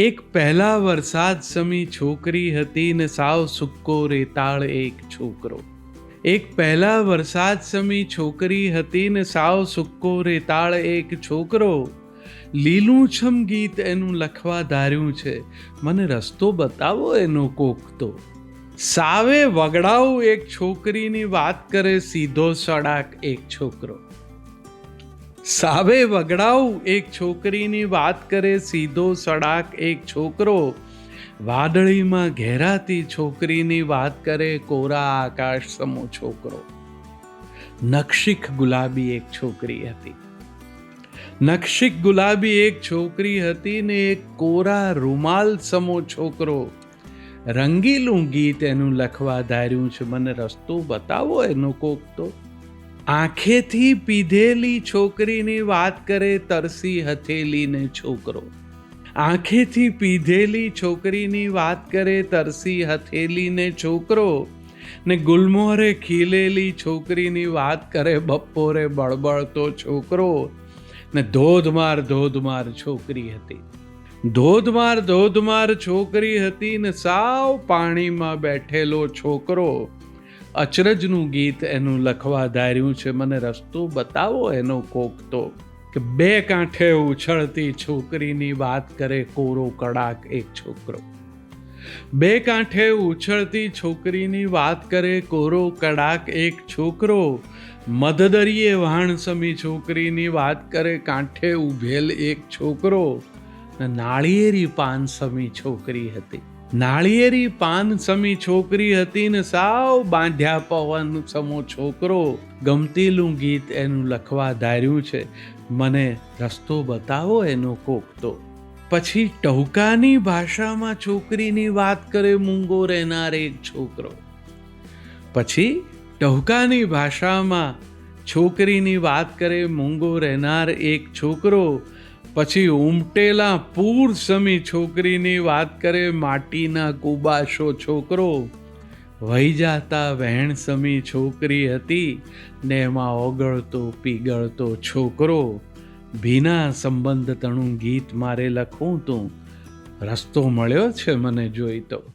એક પહેલા વરસાદ સમી છોકરી હતી ને સાવ સુક્કો રેતાળ એક છોકરો. એક પહેલા વરસાદ સમી છોકરી હતી ને સાવ સુક્કો રેતાળ એક છોકરો. લીલું છમ ગીત એનું લખવા ધાર્યું છે. મને રસ્તો બતાવો એનો કોક તો. સાવે વગડાવું એક છોકરીની વાત કરે સીધો સડાક એક છોકરો. સાવે વગડાવ એક છોકરીની વાત કરે સીધો સડાક એક છોકરો. વાદળીમાં ઘેરાતી છોકરીની વાત કરે કોરા આકાશ સમો છોકરો. નક્ષિક ગુલાબી એક છોકરી હતી. નક્ષિક ગુલાબી એક છોકરી હતી ને એક કોરા રૂમાલ સમો છોકરો. રંગીલું ગીત એનું લખવા ધાર્યું છે. મને રસ્તો બતાવો એનો કોક તો. આંખેથી પીધેલી છોકરીની વાત કરે તરસી હથેલીને છોકરો. આંખેથી પીધેલી છોકરીની વાત કરે તરસી હથેલીને છોકરો ને ગુલમોહરે ખીલેલી છોકરીની વાત કરે બપોરે બળબળતો છોકરો ને ધોધમાર ધોધમાર છોકરી હતી. ધોધમાર ધોધમાર છોકરી હતી ને સાવ પાણીમાં બેઠેલો છોકરો અચરજનું ગીત એનું લખવા ધાર્યું છે. મને રસ્તો બતાવો એનો કોક તો કે બે કાંઠે ઉછળતી છોકરીની વાત કરે કોરો કડાક એક છોકરો. બે કાંઠે ઉછળતી છોકરીની વાત કરે કોરો કડાક એક છોકરો. મધદરિયે વાણ સમી છોકરીની વાત કરે કાંઠે ઉભેલ એક છોકરો. નાળિયેરી પાન સમી છોકરી હતી. નાળિયેરી પાન સમી છોકરી હતી ને સાવ બાંધ્યા પવન સમો છોકરો. ગમતીલું ગીત એનું લખવા ધાર્યું છે. મને રસ્તો બતાવો એનો કોક તો. પછી ટહુકાની ભાષામાં છોકરીની વાત કરે મૂંગો રહેનાર એક છોકરો. પછી ટહુકાની ભાષામાં છોકરીની વાત કરે મૂંગો રહેનાર એક છોકરો. પછી ઉમટેલા પૂર સમી છોકરીની વાત કરે માટીના કુબાશો છોકરો. વહી જાતા વહેણ સમી છોકરી હતી, ને એમાં ઓગળતો પીગળતો છોકરો. ભીના સંબંધ તણું ગીત મારે લખું તું. રસ્તો મળ્યો છે મને જોઈ તો.